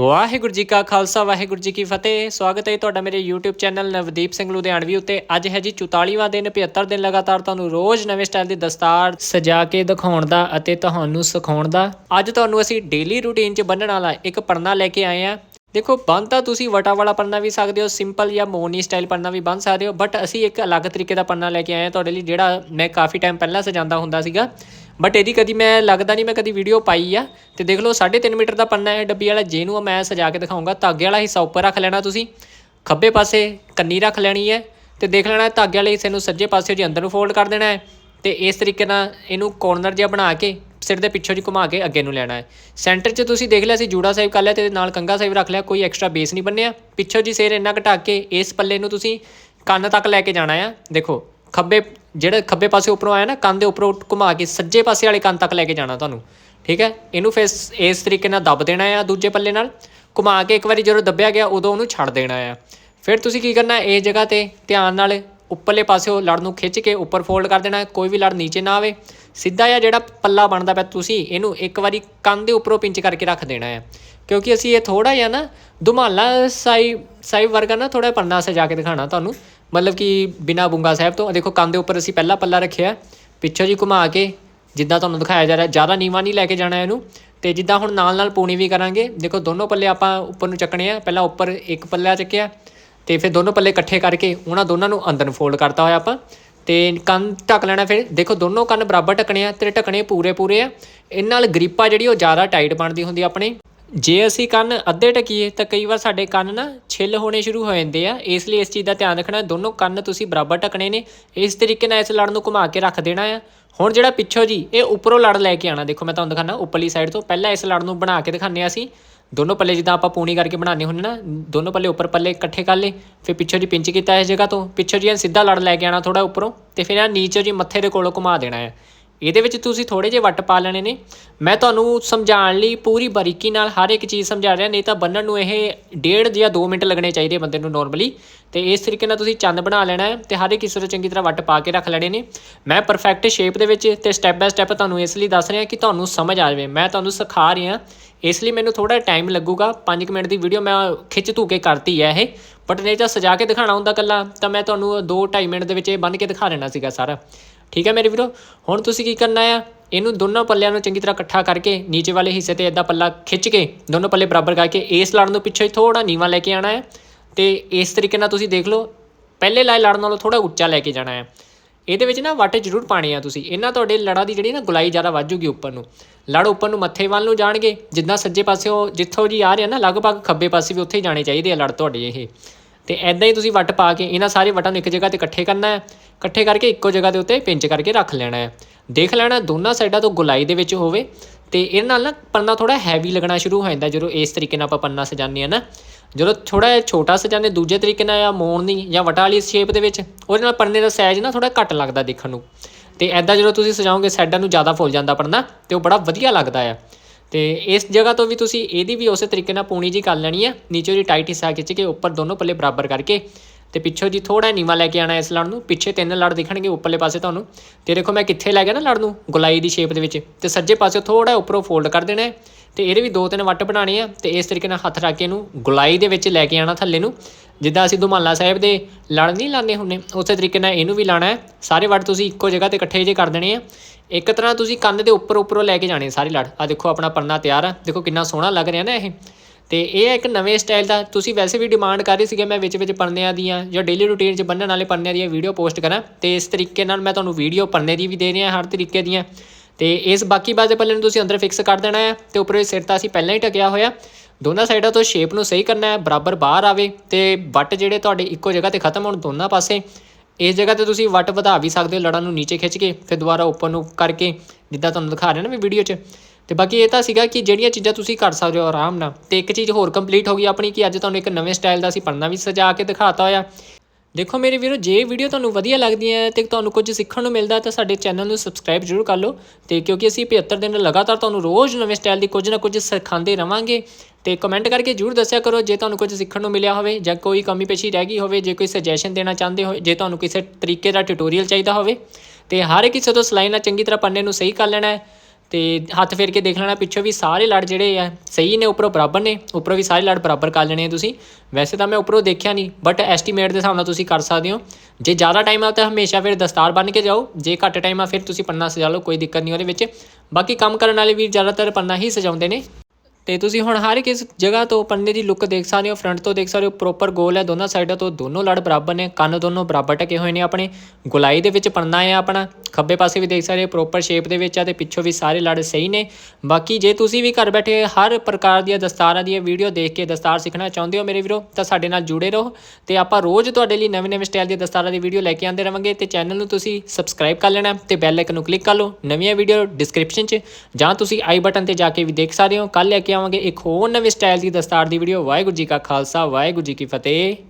ਵਾਹਿਗੁਰੂ ਜੀ ਕਾ ਖਾਲਸਾ, ਵਾਹਿਗੁਰੂ ਜੀ ਕੀ ਫਤਿਹ। ਸਵਾਗਤ ਹੈ ਤੁਹਾਡਾ ਮੇਰੇ YouTube ਚੈਨਲ ਨਵਦੀਪ ਸਿੰਘ ਲੁਧਿਆਣਵੀ ਉੱਤੇ। ਅੱਜ ਹੈ ਜੀ 44ਵਾਂ ਦਿਨ 75 ਦਿਨ ਲਗਾਤਾਰ ਤੁਹਾਨੂੰ ਰੋਜ਼ ਨਵੇਂ ਸਟਾਈਲ ਦੀ ਦਸਤਾਰ ਸਜਾ ਕੇ ਦਿਖਾਉਣ ਦਾ ਅਤੇ ਤੁਹਾਨੂੰ ਸਿਖਾਉਣ ਦਾ। ਅੱਜ ਤੁਹਾਨੂੰ ਅਸੀਂ ਡੇਲੀ ਰੂਟੀਨ 'ਚ ਬੰਨਣ ਵਾਲਾ ਇੱਕ ਪਰਨਾ ਲੈ ਕੇ ਆਏ ਆ ਦੇਖੋ, ਬੰਨ ਤਾਂ ਤੁਸੀਂ ਵਟਾ ਵਾਲਾ ਪੰਨਾ ਵੀ ਸਕਦੇ ਹੋ, ਸਿੰਪਲ ਜਾਂ ਮੋਨੀ ਸਟਾਈਲ ਪੰਨਾ ਵੀ ਬੰਨ ਸਕਦੇ ਹੋ ਬਟ ਅਸੀਂ ਇੱਕ ਅਲੱਗ ਤਰੀਕੇ ਦਾ ਪੰਨਾ ਲੈ ਕੇ ਆਏ ਹਾਂ ਤੁਹਾਡੇ ਲਈ, ਜਿਹੜਾ ਮੈਂ ਕਾਫੀ ਟਾਈਮ ਪਹਿਲਾਂ ਸਜਾਉਂਦਾ ਹੁੰਦਾ ਸੀਗਾ। ਬਟ ਇਹਦੀ ਕਦੀ ਮੈਂ, ਲੱਗਦਾ ਨਹੀਂ ਮੈਂ ਕਦੀ ਵੀਡੀਓ ਪਾਈ ਆ। ਤੇ ਦੇਖ ਲਓ 3.5 ਮੀਟਰ ਦਾ ਪੰਨਾ ਹੈ, ਡੱਬੀ ਵਾਲਾ, ਜਿਹਨੂੰ ਮੈਂ ਸਜਾ ਕੇ ਦਿਖਾਉਂਗਾ, ਧਾਗੇ ਵਾਲਾ ਹਿੱਸਾ ਉੱਪਰ ਰੱਖ ਲੈਣਾ ਤੁਸੀਂ, ਖੱਬੇ ਪਾਸੇ ਕੰਨੀ ਰੱਖ ਲੈਣੀ ਹੈ, ਤੇ ਦੇਖ ਲੈਣਾ, ਧਾਗੇ ਵਾਲੇ ਹਿੱਸੇ ਨੂੰ ਸੱਜੇ ਪਾਸੇ ਜੀ ਅੰਦਰ ਨੂੰ ਫੋਲਡ ਕਰ ਦੇਣਾ ਹੈ। ਤੇ ਇਸ ਤਰੀਕੇ ਨਾਲ ਇਹਨੂੰ ਕੋਰਨਰ ਜਿਹਾ ਬਣਾ ਕੇ ਸਿਰ ਦੇ ਪਿੱਛੋਂ ਜੀ ਘੁਮਾ ਕੇ ਅੱਗੇ ਨੂੰ ਲੈਣਾ ਹੈ। ਸੈਂਟਰ 'ਚ ਤੁਸੀਂ ਦੇਖ ਲਿਆ ਸੀ, ਜੂੜਾ ਸਾਹਿਬ ਕਰ ਲਿਆ ਤੇ ਨਾਲ ਕੰਗਾ ਸਾਹਿਬ ਰੱਖ ਲਿਆ, ਕੋਈ ਐਕਸਟਰਾ ਬੇਸ ਨਹੀਂ ਬੰਨਿਆ। ਪਿੱਛੋਂ ਜੀ ਸਿਰ ਇੰਨਾ ਘਟਾ ਕੇ ਇਸ ਪੱਲੇ ਨੂੰ ਤੁਸੀਂ ਕੰਨ ਤੱਕ ਲੈ ਕੇ ਜਾਣਾ ਆ। ਦੇਖੋ, ਖੱਬੇ, ਜਿਹੜਾ ਖੱਬੇ ਪਾਸੇ ਉੱਪਰੋਂ ਆਇਆ ਨਾ, ਕੰਨ ਦੇ ਉੱਪਰੋਂ ਘੁਮਾ ਕੇ ਸੱਜੇ ਪਾਸੇ ਵਾਲੇ ਕੰਨ ਤੱਕ ਲੈ ਕੇ ਜਾਣਾ ਤੁਹਾਨੂੰ। ਠੀਕ ਹੈ? ਇਹਨੂੰ ਫਿਰ ਇਸ ਤਰੀਕੇ ਨਾਲ ਦੱਬ ਦੇਣਾ ਆ ਦੂਜੇ ਪੱਲੇ ਨਾਲ। ਘੁਮਾ ਕੇ ਇੱਕ ਵਾਰੀ ਜਦੋਂ ਦੱਬਿਆ ਗਿਆ, ਉਦੋਂ ਉਹਨੂੰ ਛੱਡ ਦੇਣਾ ਆ। ਫਿਰ ਤੁਸੀਂ ਕੀ ਕਰਨਾ ਇਹ ਜਗ੍ਹਾ ਤੇ ਧਿਆਨ ਨਾਲ ਉੱਪਰਲੇ ਪਾਸੇ ਉਹ ਲੜ ਨੂੰ ਖਿੱਚ ਕੇ ਉੱਪਰ ਫੋਲਡ ਕਰ ਦੇਣਾ, ਕੋਈ ਵੀ ਲੜ ਨੀਚੇ ਨਾ ਆਵੇ। ਸਿੱਧਾ ਜਿਹਾ ਜਿਹੜਾ ਪੱਲਾ ਬਣਦਾ ਪਿਆ ਤੁਸੀਂ, ਇਹਨੂੰ ਇੱਕ ਵਾਰੀ ਕੰਨ ਦੇ ਉੱਪਰੋਂ ਪਿੰਚ ਕਰਕੇ ਰੱਖ ਦੇਣਾ ਹੈ। ਕਿਉਂਕਿ ਅਸੀਂ ਇਹ ਥੋੜਾ ਜਿਹਾ ਨਾ ਦੁਮਾਲਾ ਸਾਈ ਸਾਈ ਵਰਗਾ ਨਾ ਥੋੜਾ ਪੰਨਾ ਸਜਾ ਕੇ ਦਿਖਾਣਾ ਤੁਹਾਨੂੰ। ਮਤਲਬ ਕਿ ਬਿਨਾ ਬੁੰਗਾ ਸਾਹਿਬ ਤੋਂ। ਦੇਖੋ ਕੰਨ ਦੇ ਉੱਪਰ ਅਸੀਂ ਪਹਿਲਾ ਪੱਲਾ ਰੱਖਿਆ। ਪਿੱਛੋਂ ਜੀ ਘੁਮਾ ਕੇ, ਜਿੱਦਾਂ ਤੁਹਾਨੂੰ ਦਿਖਾਇਆ ਜਾ ਰਿਹਾ, ਜ਼ਿਆਦਾ ਨੀਵਾ ਨਹੀਂ ਲੈ ਕੇ ਜਾਣਾ ਇਹਨੂੰ। ਤੇ ਜਿੱਦਾਂ ਹੁਣ ਨਾਲ ਨਾਲ ਪੂਣੀ ਵੀ ਕਰਾਂਗੇ। ਦੇਖੋ, ਦੋਨੋਂ ਪੱਲੇ ਆਪਾਂ ਉੱਪਰ ਨੂੰ ਚੱਕਣੇ ਆ। ਪਹਿਲਾਂ ਉੱਪਰ ਇੱਕ ਪੱਲਾ ਚੱਕਿਆ। ਤੇ ਫਿਰ ਦੋਨੋਂ ਪੱਲੇ ਇਕੱਠੇ ਕਰਕੇ ਉਹਨਾਂ ਦੋਨਾਂ ਨੂੰ ਅੰਦਰ ਨੂੰ ਫੋਲਡ ਕਰਤਾ ਹੋਇਆ ਆਪਾਂ। ਤੇ ਕੰਨ ਢੱਕ ਲੈਣਾ ਫਿਰ। ਦੇਖੋ ਦੋਨੋਂ ਕੰਨ ਬਰਾਬਰ ਢੱਕਣੇ ਆ ਤੇ ਢੱਕਣੇ ਪੂਰੇ ਪੂਰੇ ਆ। ਇਹਨਾਂ ਨਾਲ ਗਰੀਪਾ ਜਿਹੜੀ ਉਹ ਜ਼ਿਆਦਾ ਟਾਈਟ ਬਣਦੀ ਹੁੰਦੀ ਆ ਆਪਣੇ। ਜੇ ਅਸੀਂ ਕੰਨ ਅੱਧੇ ਢਕੀਏ ਤਾਂ ਕਈ ਵਾਰ ਸਾਡੇ ਕੰਨ ਨਾ ਛਿੱਲ ਹੋਣੇ ਸ਼ੁਰੂ ਹੋ ਜਾਂਦੇ ਆ। ਇਸ ਲਈ ਇਸ ਚੀਜ਼ ਦਾ ਧਿਆਨ ਰੱਖਣਾ। ਦੋਨੋਂ ਕੰਨ ਤੁਸੀਂ ਬਰਾਬਰ ਢਕਣੇ ਨੇ। ਇਸ ਤਰੀਕੇ ਨਾਲ ਇਸ ਲੜ ਨੂੰ ਘੁਮਾ ਕੇ ਰੱਖ ਦੇਣਾ ਆ। ਹੁਣ ਜਿਹੜਾ ਪਿੱਛੋਂ ਜੀ, ਇਹ ਉੱਪਰੋਂ ਲੜ ਲੈ ਕੇ ਆਣਾ ਦੇਖੋ ਮੈਂ ਤੁਹਾਨੂੰ ਦਿਖਾਣਾ ਉੱਪਰਲੀ ਸਾਈਡ ਤੋਂ। ਪਹਿਲਾਂ ਇਸ ਲੜ ਨੂੰ ਬਣਾ ਕੇ ਦਿਖਾਉਂਦੇ ਆ ਅਸੀਂ। ਦੋਨੋਂ ਪੱਲੇ ਜਿੱਦਾਂ ਆਪਾਂ ਪੂਣੀ ਕਰਕੇ ਬਣਾਉਂਦੇ ਹੁੰਦੇ ਨਾ, ਦੋਨੋਂ ਪੱਲੇ ਉੱਪਰ ਪੱਲੇ ਇਕੱਠੇ ਕਰ ਲਏ, ਫਿਰ ਪਿੱਛੋਂ ਜੀ ਪਿੰਚ ਕੀਤਾ ਇਸ ਜਗ੍ਹਾ ਤੋਂ, ਪਿੱਛੋਂ ਜੀ ਇਹ ਸਿੱਧਾ ਲੜ ਲੈ ਕੇ ਆਣਾ ਥੋੜਾ ਉੱਪਰੋਂ, ਤੇ ਫਿਰ ਇਹ ਨੀਚੇ ਜੀ ਮੱਥੇ ਦੇ ਕੋਲੋਂ ਘੁਮਾ ਦੇਣਾ ਹੈ। ਇਹਦੇ ਵਿੱਚ ਤੁਸੀਂ ਥੋੜੇ ਜਿਹੇ ਵੱਟ ਪਾ ਲੈਣੇ ਨੇ। ਮੈਂ ਤੁਹਾਨੂੰ ਸਮਝਾਉਣ ਲਈ ਪੂਰੀ ਬਰੀਕੀ ਨਾਲ ਹਰ ਇੱਕ ਚੀਜ਼ ਸਮਝਾ ਰਿਹਾ, ਨਹੀਂ ਤਾਂ ਬੰਨਣ ਨੂੰ ਇਹ ਡੇਢ ਜਾਂ 2 ਮਿੰਟ ਲੱਗਣੇ ਚਾਹੀਦੇ ਬੰਦੇ ਨੂੰ ਨਾਰਮਲੀ ਤੇ ਇਸ ਤਰੀਕੇ ਨਾਲ ਤੁਸੀਂ ਚੰਦ ਬਣਾ ਲੈਣਾ ਹੈ ਤੇ ਹਰ ਇੱਕ ਕਿਸੇ ਤੋਂ ਚੰਗੀ ਤਰ੍ਹਾਂ ਵੱਟ ਪਾ ਕੇ ਰੱਖ ਲੈਣੇ ਨੇ। ਮੈਂ ਪਰਫੈਕਟ ਸ਼ੇਪ ਦੇ ਵਿੱਚ ਤੇ ਸਟੈਪ ਬਾਏ ਸਟੈਪ ਤੁਹਾਨੂੰ ਇਸ ਲਈ ਦੱਸ ਰਿਹਾ ਕਿ ਤੁਹਾਨੂੰ ਸਮਝ ਆ ਜਾਵੇ। ਮੈਂ ਤੁਹਾਨੂੰ ਸਿਖਾ ਰਿਹਾ, ਇਸ ਲਈ ਮੈਨੂੰ ਥੋੜਾ ਟਾਈਮ ਲੱਗੂਗਾ। 5 ਮਿੰਟ ਦੀ ਵੀਡੀਓ ਮੈਂ ਖਿੱਚ ਧੂ ਕੇ ਕਰਤੀ ਹੈ ਇਹ। ਬਟ ਨਹੀਂ ਤਾਂ ਸਜਾ ਕੇ ਦਿਖਾਣਾ ਹੁੰਦਾ ਕੱਲਾ ਤਾਂ ਮੈਂ ਤੁਹਾਨੂੰ 2-2.5 ਮਿੰਟ ਦੇ ਵਿੱਚ ਇਹ ਬੰਨ ਕੇ ਦਿਖਾ ਦੇਣਾ ਸੀਗਾ ਸਾਰਾ। ਠੀਕ ਹੈ ਮੇਰੇ ਵੀਰੋ? ਹੁਣ ਤੁਸੀਂ ਕੀ ਕਰਨਾ ਆ? ਇਹਨੂੰ ਦੋਨੋਂ ਪੱਲਿਆਂ ਨੂੰ ਚੰਗੀ ਤਰ੍ਹਾਂ ਇਕੱਠਾ ਕਰਕੇ ਨੀਚੇ ਵਾਲੇ ਹਿੱਸੇ ਤੇ ਇਦਾਂ ਪੱਲਾ ਖਿੱਚ ਕੇ ਦੋਨੋਂ ਪੱਲੇ ਬਰਾਬਰ ਕਰਕੇ ਇਸ ਲੜ ਨੂੰ ਪਿੱਛੇ ਥੋੜਾ ਨੀਵਾ ਲੈ ਕੇ ਆਣਾ ਹੈ ਤੇ ਇਸ ਤਰੀਕੇ ਨਾਲ ਤੁਸੀਂ ਦੇਖ ਲਓ, ਪਹਿਲੇ ਲਾਏ ਲੜ ਨਾਲੋਂ ਥੋੜਾ ਉੱਚਾ ਲੈ ਕੇ ਜਾਣਾ ਹੈ ਇਹਦੇ ਵਿੱਚ ਨਾ ਵੱਟ ਜ਼ਰੂਰ ਪਾਣੇ ਆ ਤੁਸੀਂ। ਇਹਨਾਂ ਤੁਹਾਡੇ ਲੜਾਂ ਦੀ ਜਿਹੜੀ ਨਾ ਗੁਲਾਈ ਜ਼ਿਆਦਾ ਵੱਧ ਜੂਗੀ ਉੱਪਰ ਨੂੰ। ਲੜ ਉੱਪਰ ਨੂੰ ਮੱਥੇ ਵੱਲ ਨੂੰ ਜਾਣਗੇ। ਜਿੱਦਾਂ ਸੱਜੇ ਪਾਸਿਓਂ ਜਿੱਥੋਂ ਜੀ ਆ ਰਿਹਾ ਨਾ, ਲਗਭਗ ਖੱਬੇ ਪਾਸੇ ਵੀ ਉੱਥੇ ਹੀ ਜਾਣੇ ਚਾਹੀਦੇ ਆ ਲੜ ਤੁਹਾਡੇ ਇਹ। ਤੇ ਐਦਾਂ ਹੀ ਤੁਸੀਂ ਵੱਟ ਪਾ ਕੇ ਇਹਨਾਂ ਸਾਰੇ ਵਟਾਂ ਨੂੰ ਇੱਕ ਜਗ੍ਹਾ ਤੇ ਇਕੱਠੇ ਕਰਨਾ ਹੈ, ਇਕੱਠੇ ਕਰਕੇ ਇੱਕੋ ਜਗ੍ਹਾ ਦੇ ਉੱਤੇ ਪਿੰਚ ਕਰਕੇ ਰੱਖ ਲੈਣਾ ਹੈ। ਦੇਖ ਲੈਣਾ ਦੋਨਾਂ ਸਾਈਡਾਂ ਤੋਂ ਗੁਲਾਈ ਦੇ ਵਿੱਚ ਹੋਵੇ ਤੇ ਇਹਦੇ ਨਾਲ ਨਾ ਪੰਨਾ ਥੋੜਾ ਹੈਵੀ ਲੱਗਣਾ ਸ਼ੁਰੂ ਹੋ ਜਾਂਦਾ ਜਦੋਂ ਇਸ ਤਰੀਕੇ ਨਾਲ ਆਪਾਂ ਪੰਨਾ ਸਜਾਉਂਦੇ ਆ ਨਾ। ਜਦੋਂ ਥੋੜਾ ਜਿਹਾ ਛੋਟਾ ਸਜਾਉਂਦੇ ਦੂਜੇ ਤਰੀਕੇ ਨਾਲ ਜਾਂ ਮੋੜਨੀ ਜਾਂ ਵਟਾ ਵਾਲੀ ਸ਼ੇਪ ਦੇ ਵਿੱਚ, ਉਹਦੇ ਨਾਲ ਪੰਨੇ ਦਾ ਸਾਈਜ਼ ਨਾ ਥੋੜਾ ਘੱਟ ਲੱਗਦਾ ਦੇਖਣ ਨੂੰ। ਤੇ ਐਦਾਂ ਜਦੋਂ ਤੁਸੀਂ ਸਜਾਓਗੇ, ਸਾਈਡਾਂ ਨੂੰ ਜ਼ਿਆਦਾ ਫੁੱਲ ਜਾਂਦਾ ਪੰਨਾ ਤੇ ਉਹ ਬੜਾ ਵਧੀਆ ਲੱਗਦਾ ਆ। ਤੇ ਇਸ ਜਗ੍ਹਾ ਤੋਂ ਵੀ ਤੁਸੀਂ ਇਹਦੀ ਵੀ ਉਸੇ ਤਰੀਕੇ ਨਾਲ ਪੂਣੀ ਜੀ ਕਰ ਲੈਣੀ ਹੈ। ਨੀਚੇ ਦੀ ਟਾਈਟ ਹਿੱਸਾ ਖਿੱਚ ਕੇ ਉੱਪਰ ਦੋਨੋਂ ਪੱਲੇ ਬਰਾਬਰ ਕਰਕੇ ਤੇ ਪਿੱਛੋਂ ਜੀ ਥੋੜਾ ਨੀਵਾ ਲੈ ਕੇ ਆਣਾ ਇਸ ਲੜ ਨੂੰ, ਪਿੱਛੇ ਤਿੰਨ ਲੜ ਦਿਖਣਗੇ ਉੱਪਰਲੇ ਪਾਸੇ ਤੁਹਾਨੂੰ। ਤੇ ਦੇਖੋ ਮੈਂ ਕਿੱਥੇ ਲੈ ਗਿਆ ਨਾ ਲੜ ਨੂੰ, ਗੁਲਾਈ ਦੀ ਸ਼ੇਪ ਦੇ ਵਿੱਚ। ਤੇ ਸੱਜੇ ਪਾਸੇ ਥੋੜਾ ਉੱਪਰੋਂ ਫੋਲਡ ਕਰ ਦੇਣਾ ਹੈ। ਤੇ ਇਹਦੇ ਵੀ ਦੋ ਤਿੰਨ ਵੱਟ ਬਣਾਣੇ ਆ, ਤੇ ਇਸ ਤਰੀਕੇ ਨਾਲ ਹੱਥ ਰੱਖ ਕੇ ਇਹਨੂੰ ਗੁਲਾਈ ਦੇ ਵਿੱਚ ਲੈ ਕੇ ਆਣਾ ਥੱਲੇ ਨੂੰ। ਜਿੱਦਾਂ ਅਸੀਂ ਦੁਮਾਲਾ ਸਾਹਿਬ ਦੇ ਲੜ ਨਹੀਂ ਲਾਉਂਦੇ ਹੁੰਨੇ ਉਸੇ ਤਰੀਕੇ ਨਾਲ ਇਹਨੂੰ ਵੀ ਲਾਣਾ ਹੈ। ਸਾਰੇ ਵੱਟ ਤੁਸੀਂ ਇੱਕੋ ਜਗ੍ਹਾ ਤੇ ਇਕੱਠੇ ਜੇ ਕਰ ਦੇਣੇ ਆ। ਇੱਕ ਤਰ੍ਹਾਂ ਤੁਸੀਂ ਕੰਨ ਦੇ ਉੱਪਰ ਉੱਪਰੋਂ ਲੈ ਕੇ ਜਾਣੇ ਸਾਰੇ ਲੜ। ਆ ਦੇਖੋ ਆਪਣਾ ਪੰਨਾ ਤਿਆਰ ਆ। ਦੇਖੋ ਕਿੰਨਾ ਸੋਹਣਾ ਲੱਗ ਰਿਹਾ ਨਾ ਇਹ। ਤੇ ਇਹ ਹੈ ਇੱਕ ਨਵੇਂ ਸਟਾਈਲ ਦਾ। ਤੁਸੀਂ ਵੈਸੇ ਵੀ ਡਿਮਾਂਡ ਕਰ ਰਹੇ ਸੀਗੇ ਮੈਂ ਵਿੱਚ ਵਿੱਚ ਪੰਨਿਆਂ ਦੀਆਂ ਜਾਂ ਡੇਲੀ ਰੂਟੀਨ 'ਚ ਬੰਨਣ ਵਾਲੇ ਪੰਨਿਆਂ ਦੀਆਂ ਵੀਡੀਓ ਪੋਸਟ ਕਰਾਂ। ਤੇ ਇਸ ਤਰੀਕੇ ਨਾਲ ਮੈਂ ਤੁਹਾਨੂੰ ਵੀਡੀਓ ਪੰਨੇ ਦੀ ਵੀ ਦੇ ਰਿਹਾ ਹਰ ਤਰੀਕੇ ਦੀਆਂ। ਤੇ ਇਸ ਬਾਕੀ ਬਾਜ਼ੇ ਪੱਲੇ ਨੂੰ ਤੁਸੀਂ ਅੰਦਰ ਫਿਕਸ ਕਰ ਦੇਣਾ ਹੈ ਤੇ ਉੱਪਰ ਸਿਰ ਤਾਂ ਅਸੀਂ ਪਹਿਲਾਂ ਹੀ ਟਕਿਆ ਹੋਇਆ। ਦੋਨਾਂ ਸਾਈਡਾਂ ਤੋਂ ਸ਼ੇਪ ਨੂੰ ਸਹੀ ਕਰਨਾ ਹੈ, ਬਰਾਬਰ ਬਾਹਰ ਆਵੇ ਤੇ ਵੱਟ ਜਿਹੜੇ ਤੁਹਾਡੇ ਇੱਕੋ ਜਗ੍ਹਾ ਤੇ ਖਤਮ ਹੋਣ ਦੋਨਾਂ ਪਾਸੇ। ਇਸ ਜਗ੍ਹਾ ਤੇ ਤੁਸੀਂ ਵੱਟ ਵਧਾ ਵੀ ਸਕਦੇ ਹੋ ਲੜਾਂ ਨੂੰ ਨੀਚੇ ਖਿੱਚ ਕੇ, ਫਿਰ ਦੁਬਾਰਾ ਉੱਪਰ ਨੂੰ ਕਰਕੇ, ਜਿੱਦਾਂ ਤੁਹਾਨੂੰ ਦਿਖਾ ਰਿਹਾ ਨਾ ਮੈਂ ਵੀਡੀਓ 'ਚ। ਤੇ ਬਾਕੀ ਇਹ ਤਾਂ ਸੀਗਾ ਕਿ ਜਿਹੜੀਆਂ ਚੀਜ਼ਾਂ ਤੁਸੀਂ ਕਰ ਸਕਦੇ ਹੋ ਆਰਾਮ ਨਾਲ, ਤੇ ਇੱਕ ਚੀਜ਼ ਹੋਰ ਕੰਪਲੀਟ ਹੋ ਗਈ ਆਪਣੀ ਕਿ ਅੱਜ ਤੁਹਾਨੂੰ ਇੱਕ ਨਵੇਂ ਸਟਾਈਲ ਦਾ ਅਸੀਂ ਪੜਨਾ ਵੀ ਸਜਾ ਕੇ ਦਿਖਾਤਾ ਹੋਇਆ। ਦੇਖੋ ਮੇਰੇ ਵੀਰੋ, ਜੇ ਵੀਡੀਓ ਤੁਹਾਨੂੰ ਵਧੀਆ ਲੱਗਦੀ ਹੈ ਤੇ ਤੁਹਾਨੂੰ ਕੁਝ ਸਿੱਖਣ ਨੂੰ ਮਿਲਦਾ ਤਾਂ ਸਾਡੇ ਚੈਨਲ ਨੂੰ ਸਬਸਕ੍ਰਾਈਬ ਜ਼ਰੂਰ ਕਰ ਲਓ। ਤੇ ਕਿਉਂਕਿ ਅਸੀਂ 75 ਦਿਨ ਲਗਾਤਾਰ ਤੁਹਾਨੂੰ ਰੋਜ਼ ਨਵੇਂ ਸਟਾਈਲ ਦੀ ਕੁਝ ਨਾ ਕੁਝ ਸਿਖਾਉਂਦੇ ਰਵਾਂਗੇ। ਤੇ ਕਮੈਂਟ ਕਰਕੇ ਜ਼ਰੂਰ ਦੱਸਿਆ ਕਰੋ ਜੇ ਤੁਹਾਨੂੰ ਕੁਝ ਸਿੱਖਣ ਨੂੰ ਮਿਲਿਆ ਹੋਵੇ ਜਾਂ ਕੋਈ ਕਮੀ ਪੇਸ਼ੀ ਰਹਿ ਗਈ ਹੋਵੇ, ਜੇ ਕੋਈ ਸੁਜੈਸ਼ਨ ਦੇਣਾ ਚਾਹੁੰਦੇ ਹੋ ਜੇ ਤੁਹਾਨੂੰ ਕਿਸੇ ਤਰੀਕੇ ਦਾ ਟਿਊਟੋਰੀਅਲ ਚਾਹੀਦਾ ਹੋਵੇ। ਤੇ ਹਰ ਕਿਸੇ ਤੋਂ ਸਲਾਈ ਨਾਲ ਚੰਗੀ ਤਰ੍ਹਾਂ ਪੰਨੇ ਨੂੰ ਸਹੀ ਕਰ ਲੈਣਾ ਹੈ। ਤੇ ਹੱਥ ਫੇਰ ਕੇ ਦੇਖ ਲੈਣਾ ਪਿੱਛੋਂ ਵੀ ਸਾਰੇ ਲੜ ਜਿਹੜੇ ਆ, ਸਹੀ ਨੇ, ਉੱਪਰੋਂ ਬਰਾਬਰ ਨੇ, ਉੱਪਰੋਂ ਵੀ ਸਾਰੇ ਲੜ ਬਰਾਬਰ ਕਰ ਲੈਣੇ ਆ ਤੁਸੀਂ। ਵੈਸੇ ਤਾਂ ਮੈਂ ਉੱਪਰੋਂ ਦੇਖਿਆ ਨਹੀਂ ਬਟ ਐਸਟੀਮੇਟ ਦੇ ਹਿਸਾਬ ਨਾਲ ਤੁਸੀਂ ਕਰ ਸਕਦੇ ਹੋ। ਜੇ ਜ਼ਿਆਦਾ ਟਾਈਮ ਆ ਤਾਂ ਹਮੇਸ਼ਾ ਫਿਰ ਦਸਤਾਰ ਬੰਨ ਕੇ ਜਾਓ, ਜੇ ਘੱਟ ਟਾਈਮ ਆ ਫਿਰ ਤੁਸੀਂ ਪੰਨਾ ਸਜਾ ਲਓ, ਕੋਈ ਦਿੱਕਤ ਨਹੀਂ ਉਹਦੇ ਵਿੱਚ। ਬਾਕੀ ਕੰਮ ਕਰਨ ਵਾਲੇ ਵੀ ਜ਼ਿਆਦਾਤਰ ਪੰਨਾ ਹੀ ਸਜਾਉਂਦੇ ਨੇ। ਤੇ ਤੁਸੀਂ ਹੁਣ ਹਰ ਇੱਕ ਜਗ੍ਹਾ ਤੋਂ ਪੰਨੇ ਦੀ ਲੁੱਕ ਦੇਖ ਸਕਦੇ ਹੋ ਫਰੰਟ ਤੋਂ ਦੇਖ ਸਕਦੇ ਹੋ ਪ੍ਰੋਪਰ ਗੋਲ ਹੈ, ਦੋਨਾਂ ਸਾਈਡਾਂ ਤੋਂ ਦੋਨੋਂ ਲੜ ਬਰਾਬਰ ਨੇ, ਕੰਨ ਦੋਨੋਂ ਬਰਾਬਰ ਟਕੇ ਹੋਏ ਨੇ ਆਪਣੇ। ਗੁਲਾਈ ਦੇ ਵਿੱਚ ਪੰਨਾ ਹੈ ਆਪਣਾ। ਖੱਬੇ ਪਾਸੇ ਵੀ ਦੇਖ ਸਕਦੇ ਹੋ ਪ੍ਰੋਪਰ ਸ਼ੇਪ ਦੇ ਵਿੱਚ ਆ ਤੇ ਪਿੱਛੋਂ ਵੀ ਸਾਰੇ ਲੜ ਸਹੀ ਨੇ। ਬਾਕੀ ਜੇ ਤੁਸੀਂ ਵੀ ਘਰ ਬੈਠੇ ਹਰ ਪ੍ਰਕਾਰ ਦੀਆਂ ਦਸਤਾਰਾਂ ਦੀਆਂ ਵੀਡੀਓ ਦੇਖ ਕੇ ਦਸਤਾਰ ਸਿੱਖਣਾ ਚਾਹੁੰਦੇ ਹੋ ਮੇਰੇ ਵੀਰੋ, ਤਾਂ ਸਾਡੇ ਨਾਲ ਜੁੜੇ ਰਹੋ ਤੇ ਆਪਾਂ ਰੋਜ਼ ਤੁਹਾਡੇ ਲਈ ਨਵੇਂ-ਨਵੇਂ ਸਟਾਈਲ ਦੀਆਂ ਦਸਤਾਰਾਂ ਦੀ ਵੀਡੀਓ ਲੈ ਕੇ ਆਉਂਦੇ ਰਵਾਂਗੇ ਤੇ ਚੈਨਲ ਨੂੰ ਤੁਸੀਂ ਸਬਸਕ੍ਰਾਈਬ ਕਰ ਲੈਣਾ ਤੇ ਬੈਲ ਆਈਕਨ ਨੂੰ ਕਲਿੱਕ ਕਰ ਲਓ। ਨਵੀਆਂ ਵੀਡੀਓ ਡਿਸਕ੍ਰਿਪਸ਼ਨ 'ਚ ਜਾਂ ਤੁਸੀਂ ਆਈ ਬਟਨ ਤੇ ਜਾ ਕੇ ਵੀ ਦੇਖ ਸਕਦੇ ਹੋ। ਕੱਲ ਲੈ ਕੇ ਆਵਾਂਗੇ ਇੱਕ ਹੋਰ ਨਵੇਂ ਸਟਾਈਲ ਦੀ ਦਸਤਾਰ ਦੀ ਵੀਡੀਓ ਵਾਹਿਗੁਰੂ ਜੀ ਕਾ ਖਾਲਸਾ, ਵਾਹਿਗੁਰੂ ਜੀ ਕੀ ਫਤਿਹ।